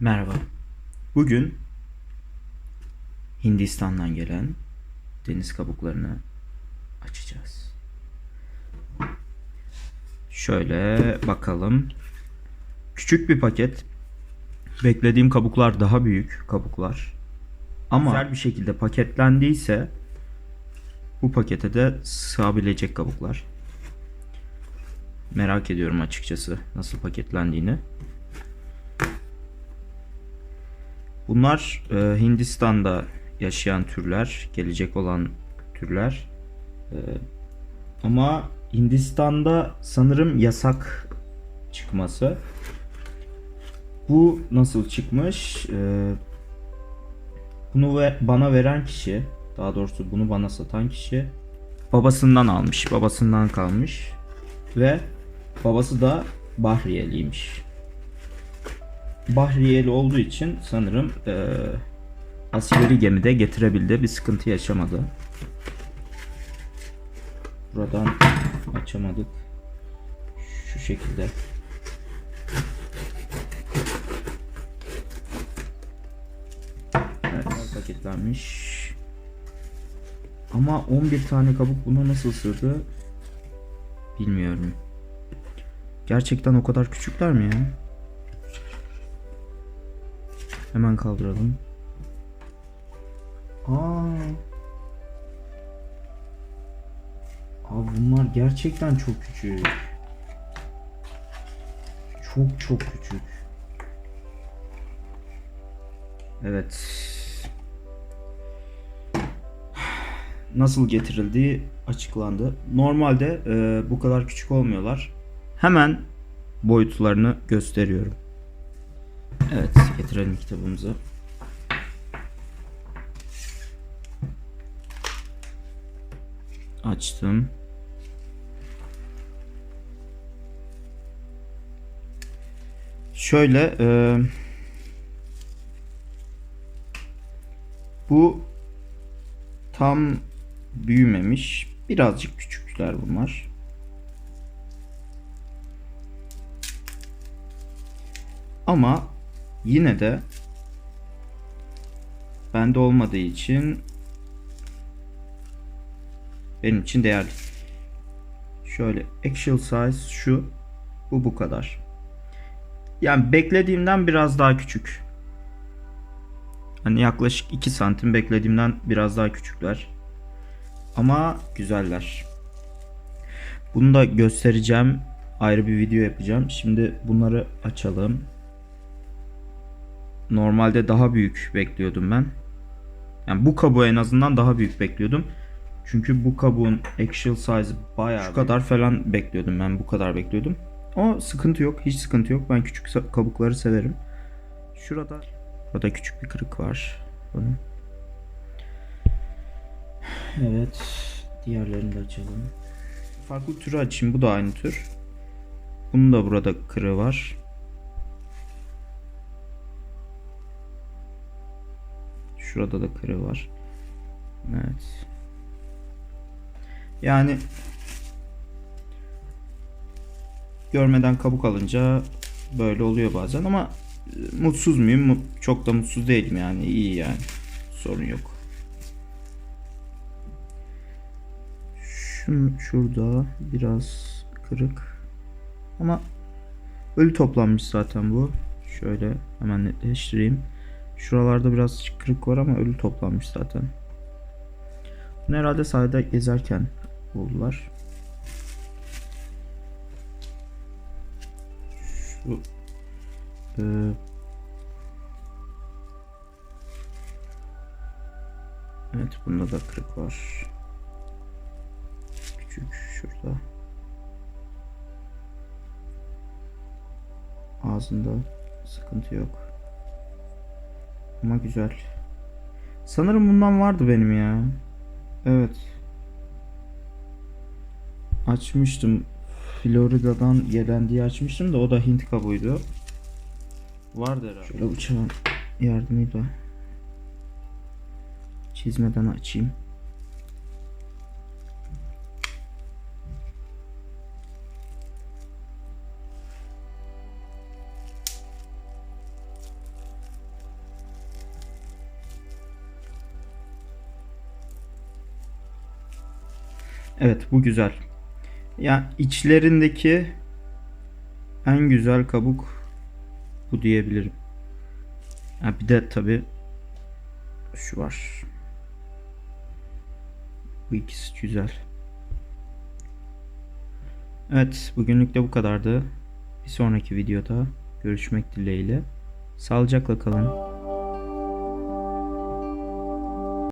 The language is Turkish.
Merhaba. Bugün Hindistan'dan gelen deniz kabuklarını açacağız. Şöyle bakalım. Küçük bir paket. Beklediğim kabuklar daha büyük kabuklar. Ama güzel bir şekilde paketlendiyse bu pakete de sığabilecek kabuklar. Merak ediyorum açıkçası nasıl paketlendiğini. Bunlar e, Hindistan'da yaşayan türler, gelecek olan türler. E, ama Hindistan'da sanırım yasak çıkması. Bu nasıl çıkmış? E, bunu ve bana veren kişi, daha doğrusu bunu bana satan kişi babasından almış, babasından kalmış ve babası da Bahriyeliymiş. Bahriyeli olduğu için sanırım e, askeri gemide getirebildi. Bir sıkıntı yaşamadı. Buradan açamadık. Şu şekilde. Evet paketlenmiş. Ama 11 tane kabuk buna nasıl sığdı? Bilmiyorum. Gerçekten o kadar küçükler mi ya? Hemen kaldıralım. Aa. Abi bunlar gerçekten çok küçük. Çok çok küçük. Evet. Nasıl getirildiği açıklandı. Normalde e, bu kadar küçük olmuyorlar. Hemen boyutlarını gösteriyorum. Evet, getirelim kitabımızı. Açtım. Şöyle e, bu tam büyümemiş. Birazcık küçükler bunlar. Ama yine de bende olmadığı için benim için değerli. Şöyle actual size şu bu bu kadar. Yani beklediğimden biraz daha küçük. Hani yaklaşık 2 santim beklediğimden biraz daha küçükler. Ama güzeller. Bunu da göstereceğim. Ayrı bir video yapacağım. Şimdi bunları açalım. Normalde daha büyük bekliyordum ben. Yani bu kabuğu en azından daha büyük bekliyordum. Çünkü bu kabuğun actual size bayağı şu kadar falan bekliyordum ben. Bu kadar bekliyordum. Ama sıkıntı yok. Hiç sıkıntı yok. Ben küçük kabukları severim. Şurada burada küçük bir kırık var. Bunun. Evet. Diğerlerini de açalım. Farklı türü açayım. Bu da aynı tür. Bunun da burada kırığı var. Şurada da kırığı var. Evet. Yani görmeden kabuk alınca böyle oluyor bazen ama e, mutsuz muyum? Çok da mutsuz değilim yani. iyi yani. Sorun yok. Şun, şurada biraz kırık. Ama ölü toplanmış zaten bu. Şöyle hemen netleştireyim. Şuralarda biraz kırık var ama ölü toplanmış zaten. Bunu herhalde sahada gezerken buldular. Şu e, Evet bunda da kırık var. Küçük şurada. Ağzında sıkıntı yok. Ama güzel. Sanırım bundan vardı benim ya. Evet. Açmıştım. Florida'dan gelen diye açmıştım da o da Hint kabuğuydu. Vardı herhalde. Şöyle bıçağın yardımıyla çizmeden açayım. Evet bu güzel. Ya içlerindeki en güzel kabuk bu diyebilirim. Ha bir de tabi şu var. Bu ikisi güzel. Evet bugünlük de bu kadardı. Bir sonraki videoda görüşmek dileğiyle. Sağlıcakla kalın.